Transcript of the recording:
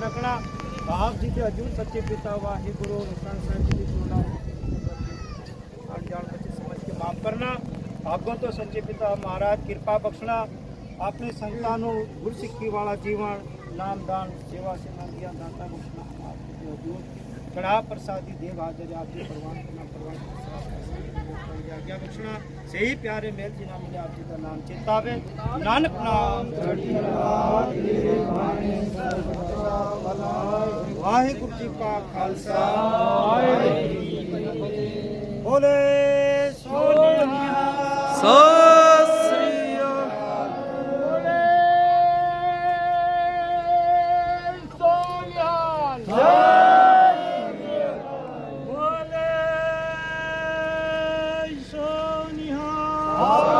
अपना आप जी के हजूर सच्चे पिता वाहे गुरु साहब जी समझ के माफ़ करना आपको तो सच्चे पिता महाराज कृपा बख्शना अपने संतानों गुरु वाला जीवन नाम दान सेवा सेवा दिया दाता बख्शना आपके हजूर कड़ा प्रसादी देव हाजर आपके प्रवान करना प्रवान पुछना सही प्यारे मेल जी नाम आप जी का नाम चेता वे नानक नाम वाहेगुरु जी का खालसा बोले सोना 好